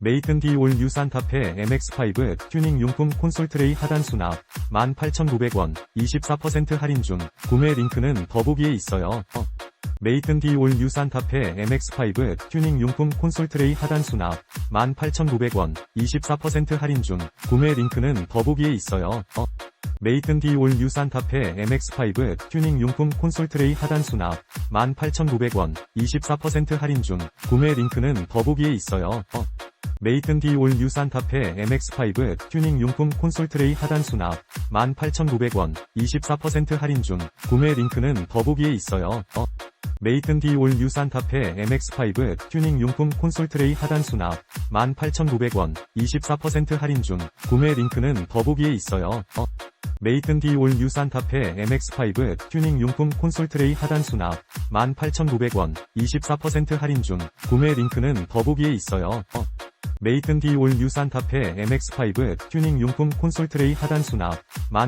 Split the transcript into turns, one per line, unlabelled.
메이튼 디올 뉴 산타페 MX5 튜닝 용품 콘솔 트레이 하단 수납 18,900원 24% 할인 중 구매 링크는 더보기에 있어요. 어. 메이튼 디올 뉴 산타페 MX5 튜닝 용품 콘솔 트레이 하단 수납 18,900원 24% 할인 중 구매 링크는 더보기에 있어요. 어. 메이튼 디올 뉴 산타페 MX5 튜닝 용품 콘솔 트레이 하단 수납 18,900원 24% 할인 중 구매 링크는 더보기에 있어요. 어. 메이튼 디올 뉴 산타페 MX5 튜닝 용품 콘솔 트레이 하단 수납 18,900원 24% 할인 중 구매 링크는 더보기에 있어요. 어. 메이튼 디올 뉴 산타페 MX5 튜닝 용품 콘솔 트레이 하단 수납 18,900원 24% 할인 중 구매 링크는 더보기에 있어요. 어. 메이튼 디올 뉴 산타페 MX5 튜닝 용품 콘솔 트레이 하단 수납 18,900원 24% 할인 중 구매 링크는 더보기에 있어요. 어. 메이튼 디올 뉴 산타페 MX5 튜닝 용품 콘솔 트레이 하단 수납 1